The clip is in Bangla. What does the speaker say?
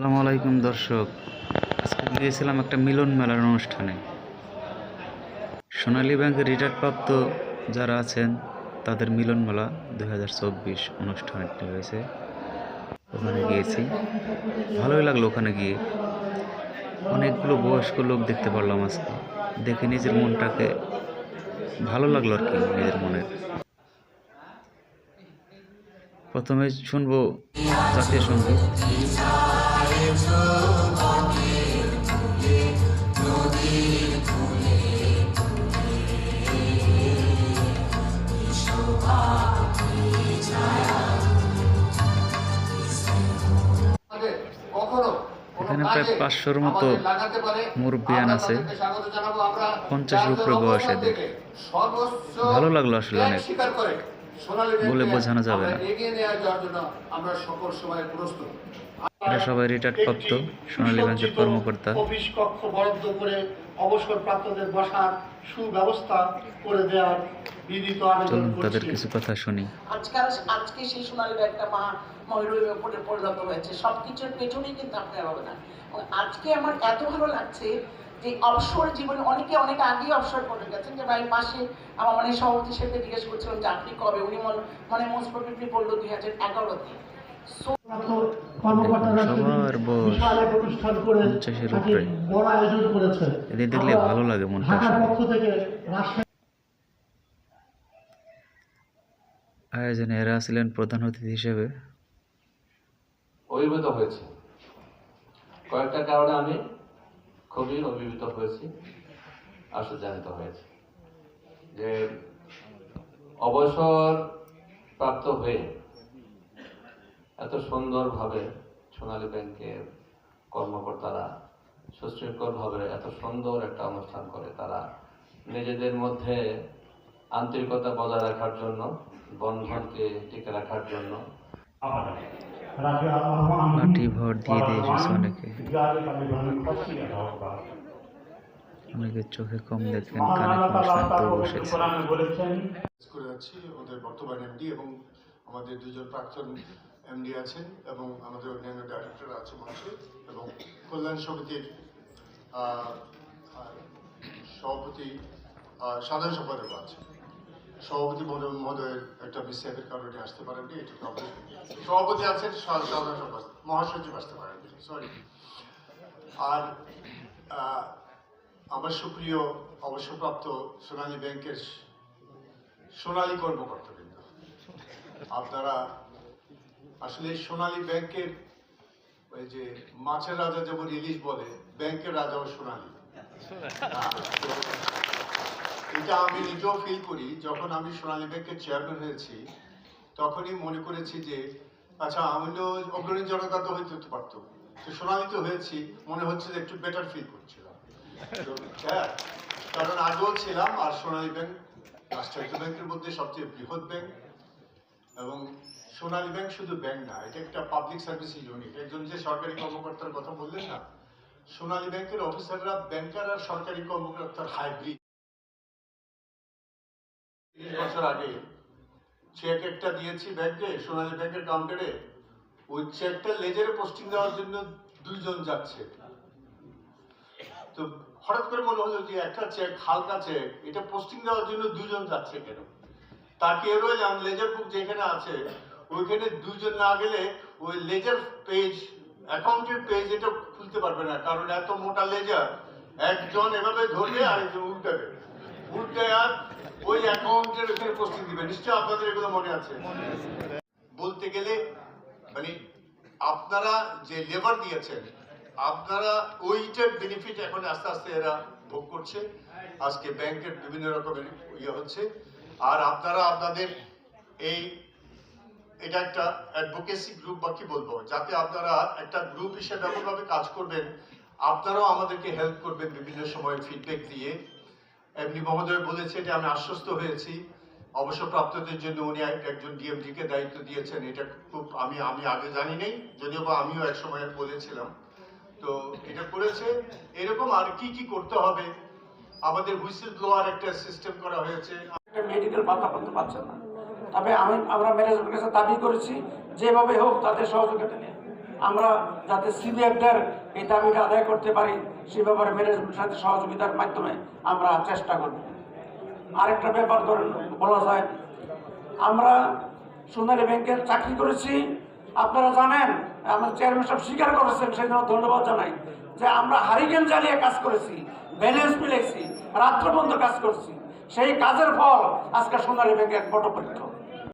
আসসালামু আলাইকুম দর্শক। আজকে গিয়েছিলাম একটা মিলন মেলার অনুষ্ঠানে। সোনালী ব্যাংকের রিটায়ার্ড প্রাপ্ত যারা আছেন, তাদের মিলন মেলা দুই হাজার চব্বিশ অনুষ্ঠানটি হয়েছে। ওখানে গিয়েছি। ভালোই লাগল ওখানে গিয়ে। অনেকগুলো বয়স্ক লোক দেখতে পারলাম আজকে। দেখে নিজের মনটাকে ভালো লাগল আর কি, নিজের মনের। প্রথমে শুনব জাতীয় সংগীত। এখানে প্রায় কাজে 500 র মতো মুরব্বিয়ান আছে। 50 উপরে বয়স এদের। ভালো লাগল আসলে অনেক। বলে বোঝানো যাবে না। আমরা সকল সময় প্রস্তুত এরা সবাই রিটায়ার্ড প্রাপ্ত সোনালী ব্যাংকের কর্মকর্তা। অফিস কক্ষ বরাদ্দ করে অবসরপ্রাপ্তদের বসার সুব্যবস্থা করে দেওয়ার বিনীত আবেদন চলুন তাদের কিছু কথা শুনি। আজকাল আজকে সেই সোনালী ব্যাগটা মা ময়ূরের উপরে পরিণত হয়েছে। সব কিছুর পেছনেই কিন্তু আপনার অবদান। আজকে আমার এত ভালো লাগছে যে অবসর জীবনে অনেকে অনেক আগেই অবসর করে গেছেন যে ভাই পাশে আমার মানে সভাপতি সাথে জিজ্ঞেস করছিলাম যে আপনি কবে? উনি মনে মানে মোস্ট প্রবলি বলল দুই হাজার এগারোতে। সবার বয়স পঞ্চাশের উপরে। এদের দেখলে ভালো লাগে মনটা আয়োজনে এরা ছিলেন প্রধান অতিথি হিসেবে। অভিভূত হয়েছি। কয়েকটা কারণে আমি খুবই অভিভূত হয়েছি আশ্চর্যান্বিত হয়েছি। যে অবসর প্রাপ্ত হয়ে এত সুন্দরভাবে সোনালী ব্যাংকের কর্মকর্তারা সুশৃঙ্খলভাবে এত সুন্দর একটা অনুষ্ঠান করে তারা নিজেদের মধ্যে আন্তরিকতা বজায় রাখার জন্য বন্ধনকে টিকে রাখার জন্য। লাঠি ভর দিয়ে দিয়ে অনেকে। অনেকে চোখে কম দেখেন কানে কম শোনেন বসেছে। করে যাচ্ছি আমাদের বর্তমান এমডি এবং আমাদের দুজন প্রাক্তন এমডি আছেন এবং আমাদের অন্যান্য ডাইরেক্টর আছে মঞ্চে এবং কল্যাণ সমিতির সভাপতি সাধারণ সম্পাদক আছে সভাপতি মহোদয় একটা মিসেপের কারণে আসতে পারেননি, এটা। সভাপতি আছেন সাধারণ সম্পাদক, মহাসচিব আসতে পারেননি সরি আর আমার সুপ্রিয় অবসরপ্রাপ্ত সোনালী ব্যাংকের সোনালী কর্মকর্তাবৃন্দ, আপনারা আসলে সোনালী ব্যাংকের ওই যে মাছের রাজা যেমন ইলিশ বলে ব্যাংকের রাজাও সোনালী। এটা আমি নিজেও ফিল করি যখন আমি সোনালী ব্যাংকের চেয়ারম্যান হয়েছি তখনই মনে করেছি যে আচ্ছা আমি তো অগ্রণী জনতা তো হইতে পারতো। তো সোনালী তো হয়েছি মনে হচ্ছে যে একটু বেটার ফিল করছিলাম। হ্যাঁ কারণ আগেও ছিলাম আর সোনালী ব্যাংক রাষ্ট্রায়ত্ত ব্যাংকের মধ্যে সবচেয়ে বৃহৎ ব্যাংক। এবং সোনালী ব্যাংক শুধু ব্যাংক না, এটা একটা পাবলিক সার্ভিস ইউনিট একজন যে সরকারি কর্মকর্তার কথা বললেন না, সোনালী ব্যাংকের অফিসাররা ব্যাংকার আর সরকারি কর্মকর্তার হাইব্রিড বছর আগে চেক একটা দিয়েছি ব্যাংকে, সোনালী ব্যাংকের কাউন্টারে ওই চেকটা লেজারে পোস্টিং দেওয়ার জন্য দুইজন যাচ্ছে। তো হঠাৎ করে মনে হলো যে একটা চেক হালকা চেক এটা পোস্টিং দেওয়ার জন্য দুজন যাচ্ছে কেন? তাকিয়ে রইলাম লেজার বুক যেখানে আছে, ওইখানে দুজন না গেলে ওই লেজার পেজ অ্যাকাউন্টের পেজ এটা খুলতে পারবে না, কারণ এত মোটা লেজার, একজন এভাবে ধরবে আর একজন উল্টাবে। উল্টে আর ওই অ্যাকাউন্টের ওখানে পোস্টিং দিবে। নিশ্চয় আপনাদের এগুলো মনে আছে। বলতে গেলে মানে আপনারা যে লেবার দিয়েছেন, আপনারা ওইটার বেনিফিট এখন আস্তে আস্তে এরা ভোগ করছে। আজকে ব্যাংকের বিভিন্ন রকমের ইয়ে হচ্ছে। আর আপনারা আপনাদের এই, এটা একটা অ্যাডভোকেসি গ্রুপ বা কি বলব, যাতে আপনারা একটা গ্রুপ হিসেবে এমনভাবে কাজ করবেন, আপনারাও আমাদেরকে হেল্প করবেন বিভিন্ন সময় ফিডব্যাক দিয়ে। এমনি মহোদয় বলেছে যে, আমি আশ্বস্ত হয়েছি। অবসরপ্রাপ্তদের জন্য উনি এক- একজন ডিএমডি কে দায়িত্ব দিয়েছেন। এটা খুব আমি আমি আগে জানি নেই, যদিও বা আমিও এক সময় বলেছিলাম। তো এটা করেছে। এরকম আর কি কি করতে হবে? আমাদের হুইসেল ব্লোয়ার একটা সিস্টেম করা হয়েছে। মেডিকেল ভাতা করতে পারছেন না। তবে আমি, আমরা ম্যানেজমেন্টের কাছে দাবি করেছি, যেভাবে হোক তাদের সহযোগিতা নিয়ে। আমরা যাতে সিবিএফদের এই দাবিটা আদায় করতে পারি সে ব্যাপারে ম্যানেজমেন্টের সাথে সহযোগিতার মাধ্যমে আমরা চেষ্টা করব। আরেকটা ব্যাপার ধরেন, বলা যায়, আমরা সোনালী ব্যাংকের চাকরি করেছি। আপনারা জানেন, আমার চেয়ারম্যান সাহেব স্বীকার করেছেন সেই জন্য ধন্যবাদ জানাই, যে আমরা হারিকেন জ্বালিয়ে কাজ করেছি ব্যালেন্স মিলেছি রাত্র বন্ধ কাজ করছি। সেই কাজের ফল আজকে সোনালী এক পটপরিক্ষ